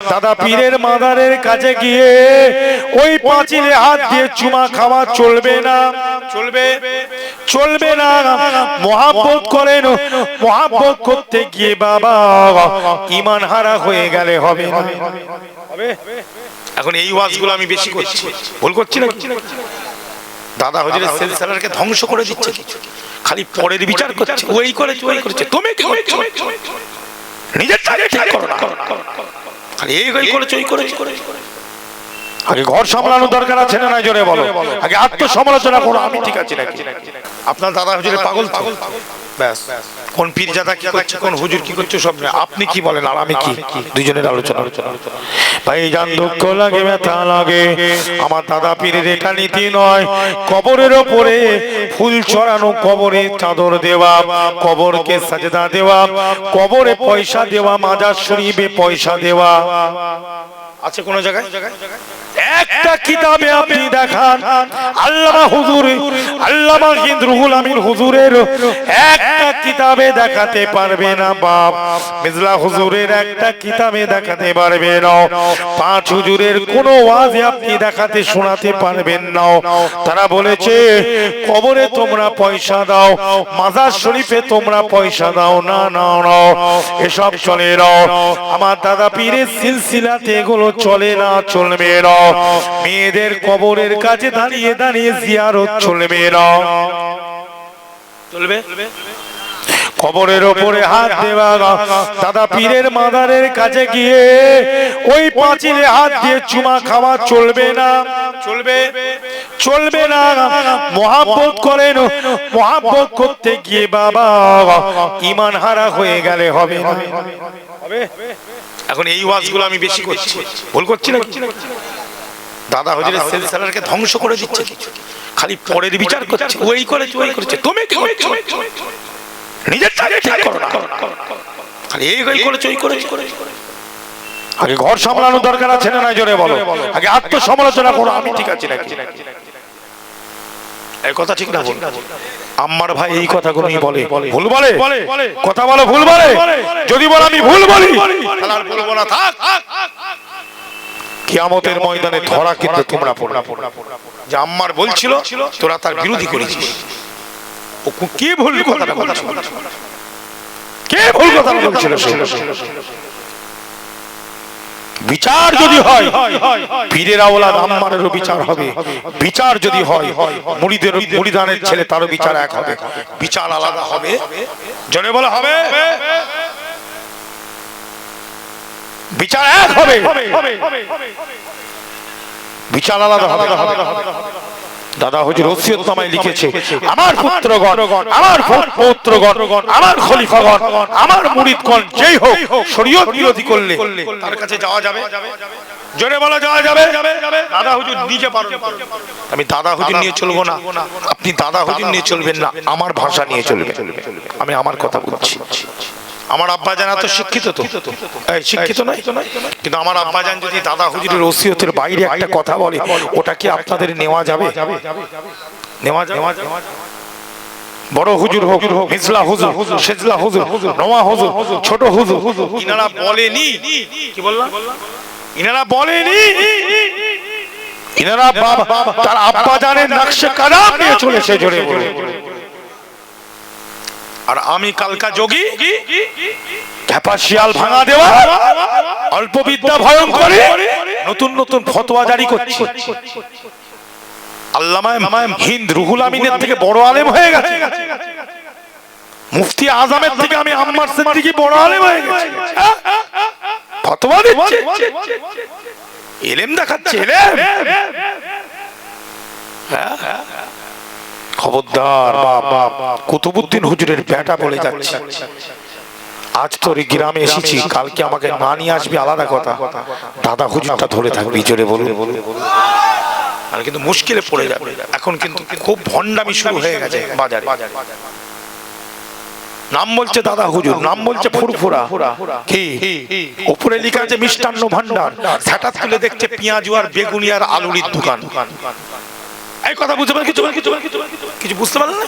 দাদা পীরের মাদারের কাছে গিয়ে ওই পাঁচিলে হাত দিয়ে চুমা খাওয়া চলবে না। চলবে। চলবে না। মহাব্বত করেন মহাব্বত করতে গিয়ে বাবা ইমান হারা হয়ে গেলে হবে না। এখন এই ওয়াজগুলো আমি বেশি করছি। ভুল করছি না দাদা হজরের সেল সেলারকে ধ্বংস করে দিচ্ছে। খালি পরের বিচার করছে। ওই করেছে ওই করেছে। তুমি কি নিজের ঠিক করো না। খালি এই ওই করেছে ওই করেছে আগে ঘর সামলানোর দরকার আছে না জোরে বলো? আগে আত্মসমালোচনা করো আমি ঠিক আছি নাকি? আপনার দাদা হুজুরের পাগল তো? ব্যাস। কোন পীরজাদা কি করছে কোন হুজুর কি করছে সব না আপনি কি বলেন আর আমি কি? দুজনের আলোচনা। ভাই জান দুঃখ লাগে ব্যথা লাগে। আমার দাদা পীরের এটা নীতি নয়। কবরের ওপরে ফুল চড়ানো কবরে চাদর দেওয়া কবরকে সাজদা দেওয়া কবরে পয়সা দেওয়া মাজার শরীফে পয়সা দেওয়া। আছে কোন জায়গায়? একটা কিতাবে আপনি দেখান। আল্লামা হুজুর, আল্লামা হিন্দরুল আমিন হুজুরের একটা কিতাবে দেখাতে পারবে না, বাপ। মিজলা হুজুরের একটা কিতাবে দেখাতে পারবে না। পাঁচ হুজুরের কোনো ওয়াজে আপনি দেখাতে শোনাতে পারবেন না। তারা বলেছে, কবরে তোমরা পয়সা দাও, মাজার শরীফে তোমরা পয়সা দাও। না না না, এসব চলে না। আমার দাদা পীরের সিলসিলাতে এগুলো চলে না, চলবে না। মেয়েদের কবরের কাছে দাঁড়িয়ে দাঁড়িয়ে জিয়ারত চলবে কবরের ওপরে হাত দেওয়া দাদা পীরের মাদারের কাছে গিয়ে ওই পাঁচিলে হাত দিয়ে চুমা খাওয়া চলবে না। চলবে? চলবে না। মহাব্বত করেন মহাব্বত করতে গিয়ে বাবা ইমান হারা হয়ে গেলে হবে না। হবে? এখন এই ওয়াজগুলো আমি বেশি করছি। ভুল করছি না দাদা হজরের সেল সেলারকে ধ্বংস করে দিচ্ছে। খালি পরের বিচার করছে ওই করেছে ওই করেছে। তুমি কি করছ নিজের ঠিক করো না। খালি এই ওই করেছে ওই করেছে। আগে ঘর সামলানোর দরকার আছে না জোরে বলো। আগে আত্মসমালোচনা করো। আমি ঠিক আছি নাকি? এই কথা ঠিক না ভুল আম্মার ভাই এই কথাগুলোই বলে। ভুল বলে? কথা বলো ভুল বলে? যদি বল আমি ভুল বলি। তাহলে আর বলব না থাক। কিয়ামতের ময়দানে ধরা কিন্তু তোমরা পড়বে। যে আম্মার বলছিল তোরা তার বিরোধী করেছিস ও কে ভুল কথাটা বলছিল? কে ভুল কথা বলছিল বিচার যদি হয় পীরের আওলাদ আম্মারেরও বিচার হবে। বিচার যদি হয় মুড়িদের মুড়িদানের ছেলে তারও বিচার এক হবে। বিচার আলাদা হবে। জনে বলা হবে? বিচার এক হবে। বিচার আলাদা হবে। দাদা হুজুর ওসিয়ত নামায় লিখেছে, আমার পুত্রগণ, আমার পৌত্রগণ, আমার খলিফাগণ, আমার মুরিদগণ, যেই হোক, শরীয়ত বিরোধী করলে তার কাছে যাওয়া যাবে। জোরে বলা, যাওয়া যাবে। দাদা হুজুর নিজে পারো আমি দাদা হুজুর নিয়ে চলবো না। আপনি দাদা হুজুর নিয়ে চলবেন না। আমার ভাষা নিয়ে চলবেন। আমি আমার কথা বলছি আমার আব্বা জান এত শিক্ষিত তো। শিক্ষিত নয়? কিন্তু আমার আব্বা জান যদি দাদা হুজুরের ওসিয়তের বাইরে একটা কথা বলে, ওটা কি আপনাদের নেওয়া যাবে? নেওয়া যাবে। বড় হুজুর হোক, মিসলা হুজুর, সেজলা হুজুর নোয়া হুজুর, ছোট হুজুর, ইনারা বলেনি। কি বললাম? ইনারা বলেনি। ইনারা বাবা, তার আব্বা জানের নকশে কালাম নিয়ে চলেছে জোরে বলে। আর আমি কালকা যোগী ক্যাপাসিয়াল ভাঙা দেওয়া অল্প বিদ্যা ভয়ঙ্কর নতুন নতুন ফতোয়া জারি করছি। আল্লামায় হিন্দ রুহুল আমিনের থেকে বড় আলেম হয়ে গেছে। মুফতি আজমের থেকে আমি আম্মার সিদ্দিকী বড় আলেম হয়ে গেছি। ফতোয়া দিচ্ছে। এলেম দেখাচ্ছে, এলেম। হ্যাঁ? খবরদার বাপ কুতুবুদ্দিন হুজুরের বেটা বলে যাচ্ছে। আজ তোর গ্রামে এসেছি, কালকে আমাকে না নিয়ে আসবি, আলাদা কথা। দাদা হুজুরটা ধরে থাকবি, জোরে বলুন। আর কিন্তু মুশকিলে পড়ে যাবে। এখন কিন্তু খুব ভণ্ডামি শুরু হয়ে গেছে বাজারে। নাম বলছে দাদা হুজুর, নাম বলছে ফুরফুরা। কি? উপরে লেখা আছে মিষ্টান্ন ভান্ডার। হঠাৎ তুলে দেখছে পেঁয়াজু আর বেগুনি আর আলুরির দোকান। এই কথা বুঝতে পারেন কিছু কিছু কিছু বুঝতে পারলেন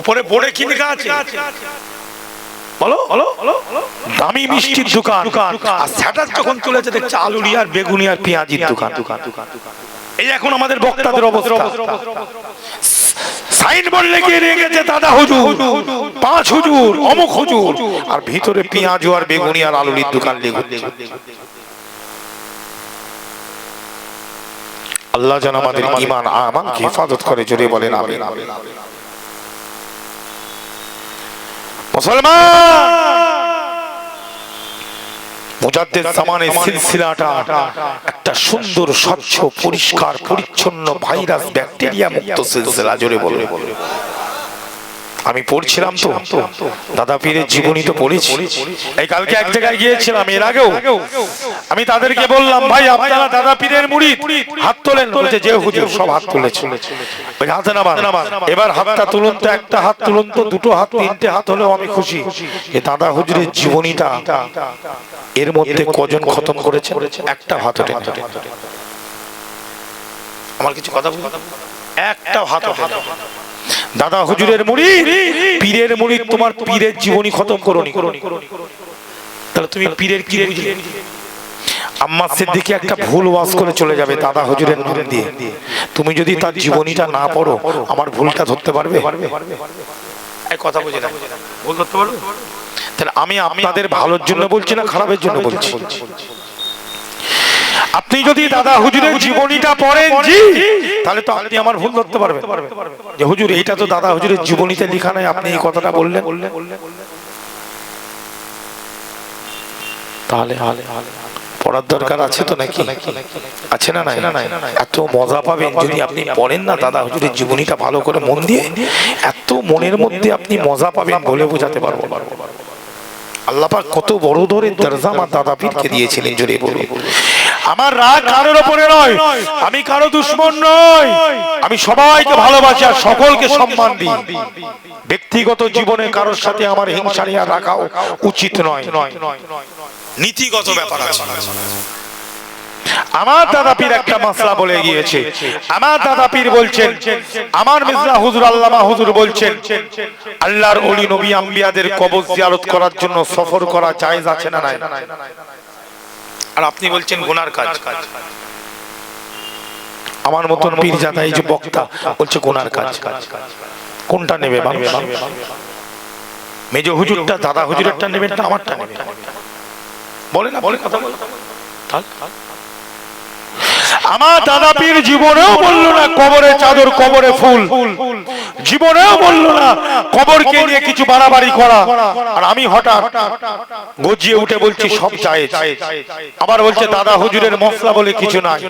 ওপরে বোর্ডে কি লেখা আছে? বলো বলো দামি মিষ্টির দোকান। আর স্যাটার যখন তুলেছে দেখছে আলুরি আর বেগুনি আর পেঁয়াজির দোকান। এই এখন আমাদের বক্তাদের অবস্থা। সাইন বোর্ড লেগে রেখেছে দাদা হুজুর পাঁচ হুজুর অমুক হুজুর। আর ভিতরে পেঁয়াজ আর বেগুনি আর আলুরির দোকান লেগে আল্লাহ যেন আমাদের ইমান আমাকে হেফাজত করে জোরে বলেন আমি মুসলমান! মুজাদ্দের জামানের সিলসিলাটা একটা সুন্দর স্বচ্ছ পরিষ্কার পরিচ্ছন্ন ভাইরাস ব্যাকটেরিয়া মুক্ত সিলসিলা জোরে বলবে আমি পড়ছিলাম তো। দাদা পীরের জীবনী তো পড়েছি এই কালকে এক জায়গায় গিয়েছিলাম এর আগেও। আমি তাদেরকে বললাম ভাই আপনারা দাদা পীরের মুড়ি হাত তোলেন বলছে যে হুজুর সব হাত তুলেছে। হাতে নামান। এবার হাতটা তুলুন তো একটা হাত তুলুন তো দুটো হাত তিনটে হাত হলেও আমি খুশি। এ দাদা হুজুরের জীবনীটা এর মধ্যে কজন খতম করেছে? একটা হাত আমার কিছু কথা একটা হাত ওঠে দাদা হুজুরের মুড়ি পীরের মুড়ি তোমার পীরের জীবনী খতম করনি তাহলে তুমি পীরের কি বুঝলে? আম্মা সিদ্দিকি একটা ভুল ওয়াজ করে চলে যাবে দাদা হুজুরের নাম দিয়ে। তুমি যদি তার জীবনীটা না পড়ো আমার ভুলটা ধরতে পারবে? এই কথা বুঝে না। ভুল ধরতে পারবে তাহলে আমি আপনাদের ভালোর জন্য বলছি না খারাপের জন্য বলছি। আপনি যদি দাদা হুজুরের জীবনীটা পড়েন জি তাহলে তো আপনি আমার ভুল ধরতে পারবেন। যে হুজুর এইটা তো দাদা হুজুরের জীবনীতে লেখা নাই আপনি এই কথাটা বললেন। তাহলে পড়ার দরকার আছে তো নাকি? আছে না নাই? এত মজা পাবেন যদি আপনি পড়েন না দাদা হুজুরের জীবনীটা ভালো করে মন দিয়ে এত মনের মধ্যে আপনি মজা পাবেন বলে বোঝাতে পারব। আল্লাপাক কত বড় ধরে দরজা আমার দাদা পীরকে দিয়েছিলেন জোরে বলুন। আমার রাগ কারোর ওপরে নয়। আমি কারও দুশ্মন নয় আমি সবাইকে ভালোবাসি আর সকলকে সম্মান দিই। ব্যক্তিগত জীবনে কারোর সাথে আমার হিংসা নিয়ে রাখাও উচিত নয়। নীতিগত ব্যাপার আছে। আমার দাদা পীর একটা মাসলা বলে গিয়েছে। আমার দাদা পীর বলছেন আমার মিসলা হুজুর আল্লামা হুজুর বলছেন আল্লাহর ওলি নবী আম্বিয়াদের কবর জিয়ারত করার জন্য সফর করা জায়েজ আছে না নাই? আর আপনি বলছেন গুনার কাজ। আমার মতন পীর জাদা এই যে বক্তা বলছে গুনার কাজ। কোনটা নেবে মেজ হুজুরটা দাদা হুজুরেরটা নেবেন না আমারটা নেবেন বলে না বলে কথা বলে আমার দাদা পীর জীবনেও বলল না কবরে চাদর কবরে ফুল। জীবনেও বলল না কবরকে নিয়ে কিছু বাড়াবাড়ি করা। আর আমি হঠাৎ গজিয়ে উঠে বলছি সব চাই আবার বলছে দাদা হুজুরের মশলা বলে কিছু নাই।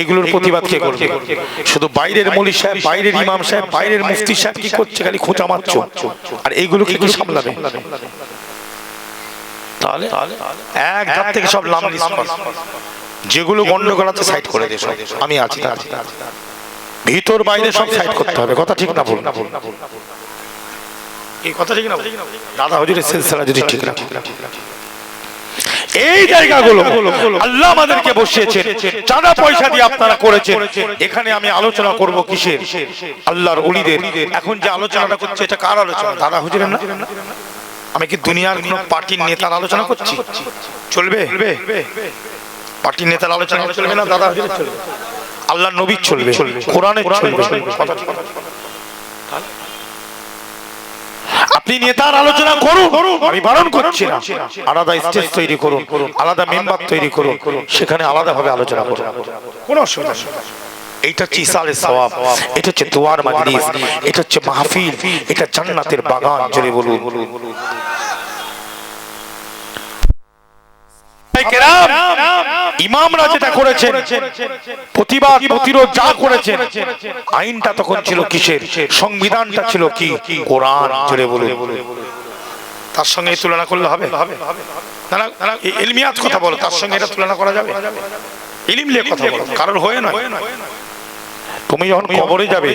এইগুলোর প্রতিবাদ কে করবে? শুধু বাইরের মলি সাহেব বাইরের ইমাম সাহেব বাইরের মুফতি সাহেব কি করছে খালি খোঁচা মারছ। আর এইগুলোকে কি সামলাবে? তাহলে এক ধাপ থেকে সব লাম যেগুলো গন্ডগোল আছে সাইড করে দে সব। আমি আছি ভিতর বাইরে সব সাইড করতে হবে। কথা ঠিক না ভুল না ভুল এই কথা ঠিক না দাদা হুজুরের সিলসিলা যদি ঠিক না এই জায়গাগুলো আল্লাহ আমাদেরকে বসিয়েছেন। চাঁদা পয়সা দিয়ে আপনারা করেছেন। এখানে আমি আলোচনা করব কিসের? আল্লাহর অলিদের এখন যে আলোচনাটা করছে এটা কার আলোচনা? দাদা হুজুরের না? আমি কি দুনিয়ার কোন পার্টির নেতার আলোচনা করছি? চলবে? পার্টির নেতার আলোচনা চলবে না, দাদা? আল্লাহ নবীর চলবে। কোরআনের চলবে। আপনি নেতার আলোচনা করুন। আমি বারণ করছি না। আলাদা স্টেজ তৈরি করুন। আলাদা মেম্বার তৈরি করুন। সেখানে আলাদা ভাবে আলোচনা করুন। কোনো অসুবিধা এইটা হচ্ছে ইসালে সওয়াব এটা হচ্ছে দোয়ার মাজলিস এটা হচ্ছে মাহফিল এটা জান্নাতের বাগান বলুন। ইমামরা যেটা করেছেন প্রতিবাদ প্রতিরোধ যা করেছেন আইনটা তখন ছিল কিসের? সংবিধানটা ছিল কি? কোরআন জুড়ে বলুন। তার সঙ্গে তুলনা করলে হবে? ইলমিয়াত কথা বলো তার সঙ্গে এটা তুলনা করা যাবে? ইলিম নিয়ে কথা বলো। কারোর হয়ে নয়। তুমি যখন কবরে যাবে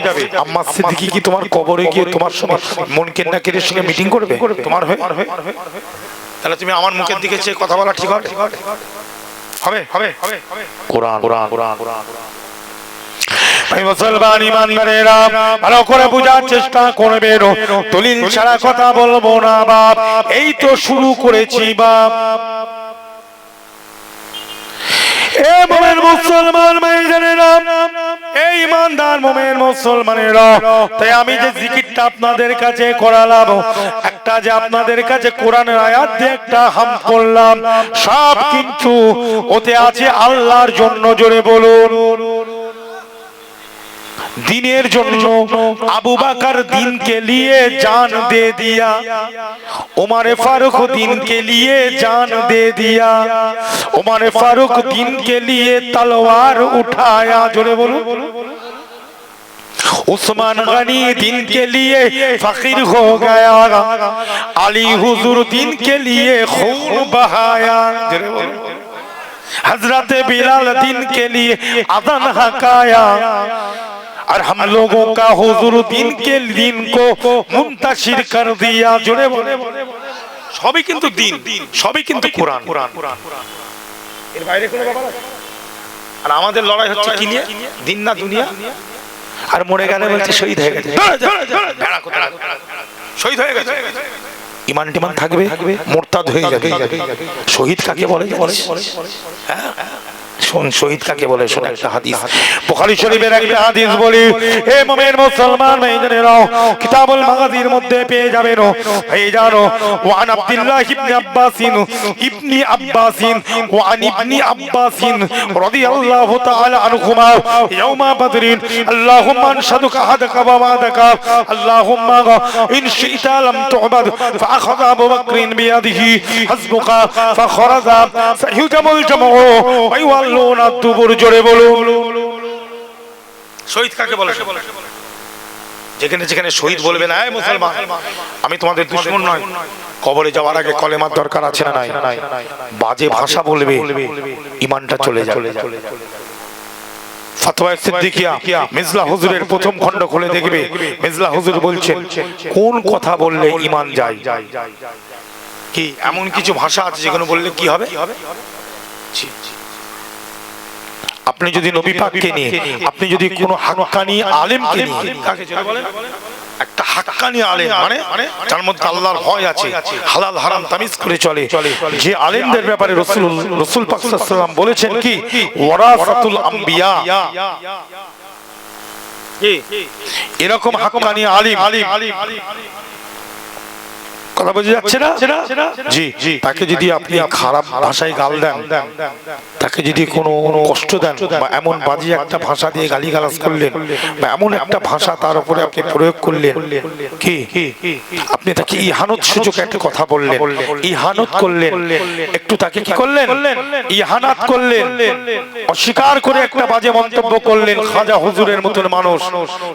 আম্মা সিদ্দিকি কি তোমার কবরে গিয়ে তোমার সঙ্গে মন কেন্নাকের সঙ্গে মিটিং করবে? তোমার হয়ে? তাহলে তুমি আমার মুখের দিকে চেয়ে কথা বলা ঠিক হবে? হবে হবে কোরআন কোরআন কোরআন। ভাই মুসলমান ইমানদারেরা ভালো করে বোঝার চেষ্টা করবেন দলিল ছাড়া কথা বলব না বাপ। এই তো শুরু করেছি বাপ। এ মোমেন মুসলমান ভাইজানেরা এই ইমানদার তাই আমি যে আপনাদের কাছে করালাম, একটা যে আপনাদের কাছে হাম করলাম, সব কিন্তু ওতে আছে আল্লাহর জন্য জোরে বলুন। দিনের জন্য আবু বাকার দিন কে লিয়ে জান দে দিয়া उमर फारूक दिन के लिए जान दे दिया उमर फारूक दिन के लिए तलवार उठाया जोरे बोलो उस्मान गनी दिन के लिए फकीर हो गया अली हुजूर दिन के लिए खून बहाया जोरे बोलो हजरत बिलाल दिन के लिए अदन हकाया और हम लोगों का हुजूर दिन के दिन को मुंतशिर कर दिया जुड़े बोले সবই কিন্তু দিন সবই কিন্তু কোরআন এর বাইরে কোনো ব্যাপার আছে? আর আমাদের লড়াই হচ্ছে কি নিয়ে দিন না দুনিয়া আর মরে গেলে বলছে শহীদ হয়ে গেছে ভেড়া কোথায়? শহীদ হয়ে গেছে ইমান টিমান থাকবে মোরতাদ হয়ে যাবে শহীদ কাকে বলে হ্যাঁ শোন শহীদ কাকে বলে শোন একটা হাদিস বুখারী শরীফের একটা হাদিস বলি হে মুমিন মুসলমান ভাইজানেরা কিতাবুল মাগাজির মধ্যে পেয়ে যাবেন এই জানো ওয়ান আব্দুল্লাহ ইবনে আব্বাসিন ইবনি আব্বাসিন ওয়ান ইবনি আব্বাসিন রাদিয়াল্লাহু তাআলা আনহুমা ইয়াউমা বদরিন আল্লাহুম্মা আনশাদুকা আহাদাকা ওয়া ওয়াদাকা আল্লাহুম্মা ইন শি'তা লাম তু'বাদ فأخذ أبو بكر بيده حسبك فخرج سيهزم الجمع বলুন আর দুপুর জোরে বলুন। শহীদ কাকে বলে? যেখানে যেখানে শহীদ বলবে না মুসলমান আমি তোমাদের দুশ্মন নয়। কবরে যাওয়ার আগে কলেমার দরকার আছে না নাই? বাজে ভাষা বলবে ইমানটা চলে যাবে। ফাতোয়া সিদ্দিকিয়া মিজলা হুজুরের প্রথম খণ্ড খুলে দেখবে। মিজলা হুজুর বলছেন কোন কথা বললে ইমান যাই কি এমন কিছু ভাষা আছে যেখানে বললে কি হবে? জি জি আপনি যদি নবী পাককে নিয়ে আপনি যদি কোনো হাক্কানি আলেমকে নিয়ে কাকে যেটা বলেন? একটা হাক্কানি আলেম মানে যার মধ্যে আল্লাহর ভয় আছে হালাল হারাম তামিজ করে চলে। যে আলেমদের ব্যাপারে রসুল রসুল পাক সাল্লাল্লাহু আলাইহি ওয়াসাল্লাম বলেছেন কি? ওয়ারাসাতুল আম্বিয়া? এরকম হাক্কানি আলিম। কথা বোঝা যাচ্ছে না? জি জি। তাকে যদি আপনি খারাপ ভাষায় গাল দেন তাকে যদি কোনো কষ্ট দেন বা এমন বাজে একটা ভাষা দিয়ে গালিগালাজ করলেন বা এমন একটা ভাষা তার উপরে আপনি প্রয়োগ করলেন কি? আপনি তাকে ইহানত সুযোগ একটা কথা বললেন ইহানত করলেন একটু তাকে কি করলেন? ইহানাত করলেন অস্বীকার করে একটা বাজে মন্তব্য করলেন খাজা হুজুরের মতন মানুষ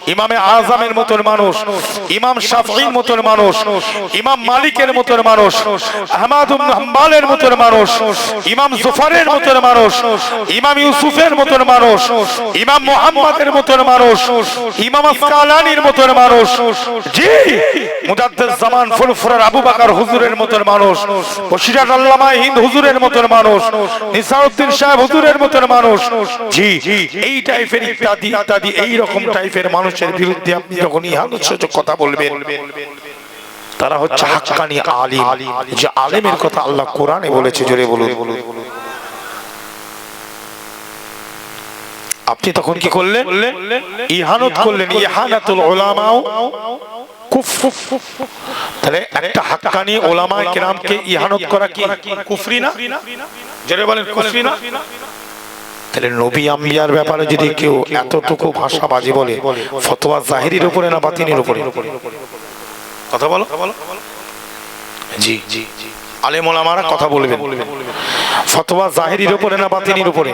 ইমামে আজমের মতন মানুষ ইমাম শাফির মতন মানুষ ইমাম মালিকের মতন মানুষ, আহমদ হাম্বালের মতন মানুষ, ইমাম জুফারের মতন মানুষ, ইমাম ইউসুফের মতন মানুষ, ইমাম মুহাম্মাদের মতন মানুষ, ইমাম আসকালানির মতন মানুষ। জি, মুজাদ্দিদ জামান ফুরফুরার আবু বকর হুজুরের মতন মানুষ বশিরাত আল্লামা হিন্দ হুজুরের মতন মানুষ, নিসাউদ্দিন সাহেব হুজুরের মতন মানুষ। জি জি এই টাইপের ইত্যাদি ইত্যাদি, এই রকম টাইপের মানুষের বিরুদ্ধে আপনি যখন সূচক কথা বলবেন তারা হচ্ছে হাক্কানি আলিম। যে আলেমের কথা আল্লাহ কোরআনে বলেছে জোরে বলুন। আপনি তখন কি করলেন? ইহানত করলেন ইহানাতুল কুফর তাহলে একটা হাক্কানি ওলামা কিরামকে ইহানত করা কি? কুফরি না? জোরে বলেন কুফরি না? তাহলে নবী আম্বিয়ার ব্যাপারে যদি কেউ এতটুকু ভাষা বাজে বলে ফতোয়া জাহিরির উপরে না বাতিনের উপরে? কথা বলো। জি জি আলেম ওলামারা কথা বলবেন। ফতোয়া জাহিরির উপরে না বাতিনির উপরে?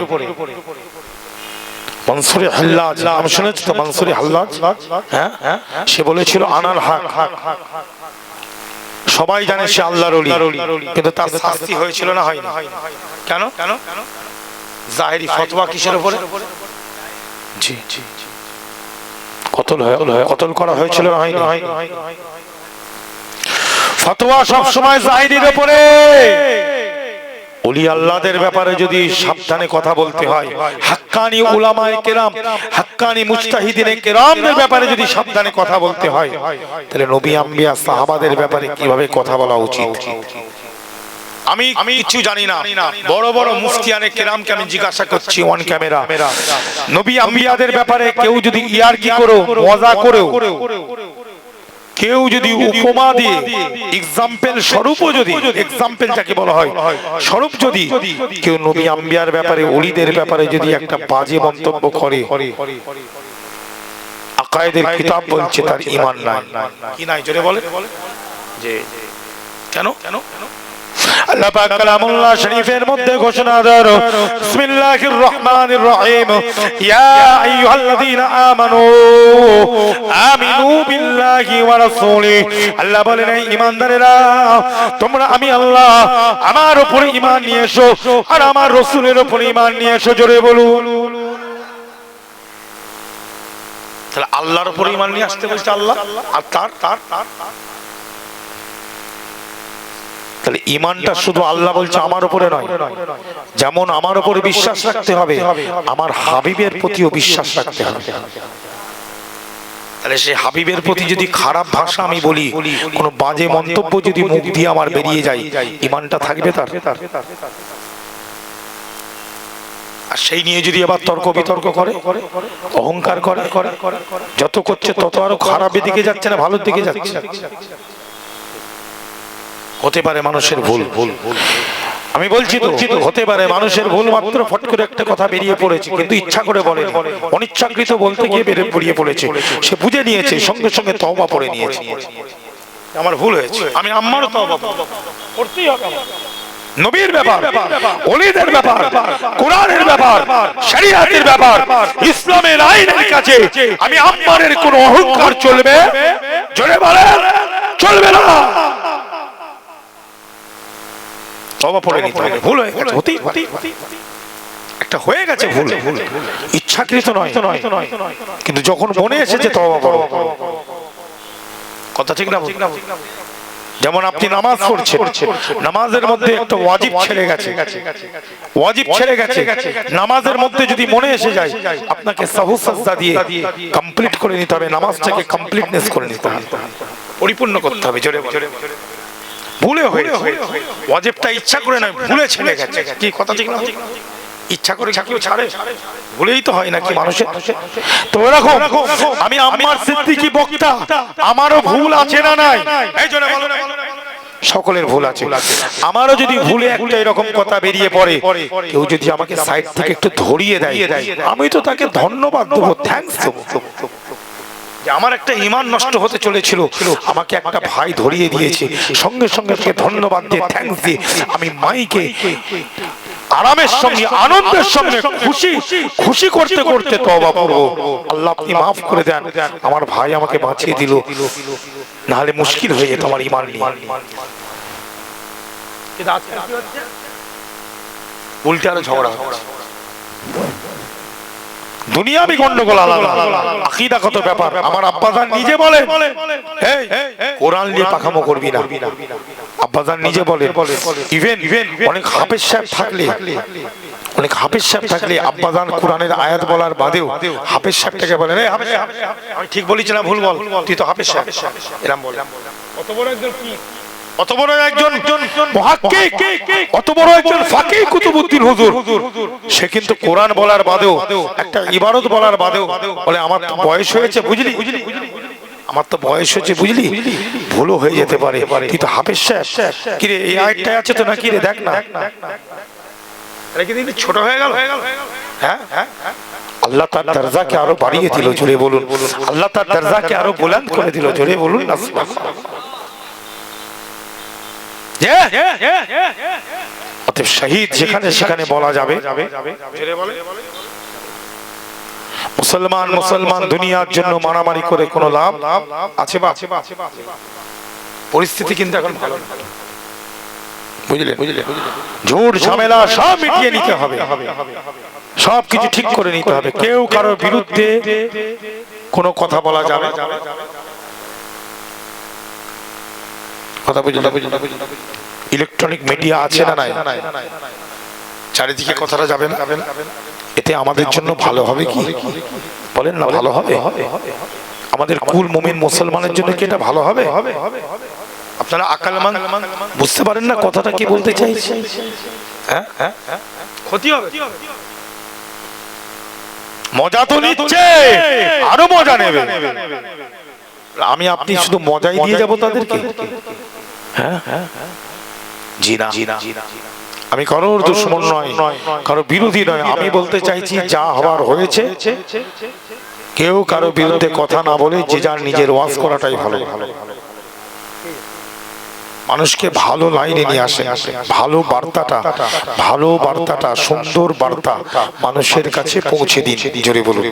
মনসুরি হাল্লাজ। নাম শুনেছ তো মনসুরি হাল্লাজ। হ্যাঁ? সে বলেছিল আনার হাক। সবাই জানে সে আল্লাহর ওলি। কিন্তু তার শাস্তি হয়েছিল না হয়নি। কেন? কেন? জাহেরি ফতোয়া কিসের উপরে? জি জি কতল হয় কতল করা হয়েছিল না হয় না হয় না হয়নি? ফতোয়া সব সময় জাহিরির উপরে অলি আল্লাহদের ব্যাপারে যদি সাবধানে কথা বলতে হয়, হাক্কানি উলামায়ে কেরাম, হাক্কানি মুস্তাহিদিনে কেরামদের ব্যাপারে যদি সাবধানে কথা বলতে হয়, তাহলে নবী, আম্বিয়া, সাহাবাদের ব্যাপারে কীভাবে কথা বলা উচিত? আমি আমি কিছু জানি না। বড় বড় মুফতিয়ানে কেরামকে আমি জিজ্ঞাসা করছি অন ক্যামেরা নবী, আম্বিয়াদের ব্যাপারে কেউ যদি ইয়ার কি করো, মজা করেও কেউ যদি উপমা দিয়ে এক্সাম্পল স্বরূপও যদি এক্সাম্পল যাকে বলা হয় স্বরূপ যদি কেউ নবী আম্বিয়ার ব্যাপারে অলিদের ব্যাপারে যদি একটা বাজে মন্তব্য করে আকায়েদের কিতাব বলছে তার ঈমান নাই। কি নাই? জোরে বলে যে কেন? কেন? আল্লাহ পাক কালামুল্লাহ শরীফের মধ্যে ঘোষণা দেন। বিসমিল্লাহির রহমানির রহিম। ইয়া আইয়ুহাল্লাযীনা আমানু আমিনু বিল্লাহি ওয়া রাসূলি। আল্লাহ বলেন, এই ঈমানদারেরা, তোমরা আমি আল্লাহ আমার উপরে ঈমান নিয়ে এসো আর আমার রাসূলের উপরে ঈমান নিয়ে এসো, জোরে বলুন। তাহলে আল্লাহর উপরে ঈমান নিয়ে আসতে বলছে আল্লাহ আর তার তার তার তাহলে ইমানটা শুধু আল্লাহ বলছে আমার উপরে নয়। যেমন আমার উপরে বিশ্বাস রাখতে হবে আমার হাবিবের প্রতিও বিশ্বাস রাখতে হবে। তাহলে সে হাবিবের প্রতি যদি খারাপ ভাষা আমি বলি কোনো বাজে মন্তব্য যদি মুখ দিয়ে আমার বেরিয়ে যায় ইমানটা থাকবে তার? আর সেই নিয়ে যদি আবার তর্ক বিতর্ক করে অহংকার করে যত করছে তত আরও খারাপের দিকে যাচ্ছে না ভালোর দিকে যাচ্ছে। হতে পারে মানুষের ভুল। ভুল ভুল। আমি বলছি তো হতে পারে মানুষের ভুল মাত্র ফট করে একটা কথা বেরিয়ে পড়েছে কিন্তু ইচ্ছা করে বলে অনিচ্ছাকৃত বলতে গিয়ে বেরিয়ে বেরিয়ে পড়েছে। সে বুঝে নিয়েছে সঙ্গে সঙ্গে তওবা পড়ে নিয়েছে। আমার ভুল হয়েছে। আমি আমারও তওবা করতেই হবে। নবীর ব্যাপার ওলিদের ব্যাপার কোরআনের ব্যাপার শরিয়াতের ব্যাপার ইসলামের আইনের কাছে আমি আম্মারের কোনো অহংকার চলবে? জোরে বলেন চলবে না। তবা পড়ে নিতে হবে ভুল হয়ে গেছে হতেই। একটা হয়ে গেছে ভুল। ভুল। ইচ্ছাকৃত নয়। নয়। কিন্তু যখন মনে এসেছে তবা পড়ো কথা ঠিক না? যেমন আপনি নামাজ পড়ছেন নামাজের মধ্যে একটা ওয়াজিব ছেড়ে গেছে। ওয়াজিব ছেড়ে গেছে। নামাজের মধ্যে যদি মনে এসে যায় আপনাকে সাহু সাজদা দিয়ে কমপ্লিট করে নিতে হবে। নামাজটাকে কমপ্লিটনেস করে নিতে হবে। পরিপূর্ণ করতে হবে জোরে জোরে ভুলে হয়ে ওয়াজিবটা ইচ্ছা করে নয় ভুলে ছেড়ে গেছে। কি কথা ঠিক না ইচ্ছা করে কেউ ছাড়ে। ভুলেই তো হয় নাকি মানুষের? তো এরকম আমি আমার সিদ্দিকি বক্তা আমারও ভুল আছে না নাই? এই না। সকলের ভুল আছে। আমারও যদি ভুলে একটা এরকম কথা বেরিয়ে পড়ে কেউ যদি আমাকে সাইড থেকে একটু ধরিয়ে দেয় আমি তো তাকে ধন্যবাদ দেবো থ্যাঙ্কস দেবো। যে আমার একটা ইমান নষ্ট হতে চলেছিল আমাকে একটা ভাই ধরিয়ে দিয়েছে। সঙ্গে সঙ্গে তাকে ধন্যবাদ দিয়ে থ্যাঙ্কস দিয়ে আমি মাইকে আরামের সঙ্গে আনন্দের সঙ্গে খুশি খুশি করতে করতে তওবা করব। আল্লাহ আপনি মাফ করে দেন। আমার ভাই আমাকে বাঁচিয়ে দিল। নাহলে মুশকিল হয়ে যেত আমার ইমান নিয়ে। উল্টে আরও ঝগড়া। দুনিয়াবি গন্ডগোল আলাদা। আকিদাগত ব্যাপার। আমার আব্বাজান নিজে বলে কোরআন নিয়ে পাখামো করবি না। আব্বাজান নিজে বলে ইভেন অনেক হাফেজ সাহেব থাকলে, অনেক হাফেজ সাহেব থাকলে আব্বাজান কোরআনের আয়াত বলার বাদেও হাফেজ সাহেবটাকে বলেন আমি ঠিক বলিছি না ভুল বল। তুই তো হাফেজ সাহেব। এরম বল। অত বড় একজন অত বড় একজন মুহাক্কিক অত বড় একজন হুজুর। সে কিন্তু কোরআন বলার বাদেও একটা ইবারত বলার বাদেও বলে আমার তো বয়স হয়েছে বুঝলি? আমার তো বয়স হয়েছে বুঝলি? ভুলও হয়ে যেতে পারে। তুই তো হাফেজ সাহেব। কিরে এই আয়টা আছে তো নাকি রে? দেখ না। ছোট হয়ে গেল? হ্যাঁ হ্যাঁ? আল্লাহ তার দরজাকে আরও বাড়িয়ে দিল জোরে বলুন। আল্লাহ তার দরজাকে আরও বুলন্দ করে দিল জোরে বলুন। না অতএব শহীদ যেখানে সেখানে বলা যাবে। মুসলমান মুসলমান দুনিয়ার জন্য মারামারি করে কোনো লাভ আছে বা? পরিস্থিতি কিন্তু এখন ভালো। বুঝলে বুঝলে ঝুট ঝামেলা সব মিটিয়ে নিতে হবে। সব কিছু ঠিক করে নিতে হবে। কেউ কারোর বিরুদ্ধে কোনো কথা বলা যাবে না। কথা বুঝলে বুঝলে ইলেকট্রনিক মিডিয়া আছে না নাই? চারিদিকে কথাটা যাবে না? এতে আমাদের জন্য ভালো হবে কি? বলেন না ভালো হবে? আমাদের কুল মুমিন মুসলমানের জন্য কি এটা ভালো হবে? আপনারা আকালমান বুঝতে পারেন না কথাটা কি বলতে চাইছে? হ্যাঁ? হ্যাঁ ক্ষতি হবে। মজা তো নিচ্ছে। আরও মজা নেবে। আমি আপনি শুধু মজাই দিয়ে যাব তাদেরকে। হ্যাঁ আমি কারোর দুশ্মন নয় কারও বিরোধী নয়। আমি বলতে চাইছি যা হওয়ার হয়েছে কেউ কারও বিরুদ্ধে কথা না বলে যে যার নিজের ওয়াজ করাটাই ভালো। মানুষকে ভালো লাইনে নিয়ে আসে ভালো বার্তাটা ভালো বার্তাটা সুন্দর বার্তা মানুষের কাছে পৌঁছে দিন। জোরে বলুন।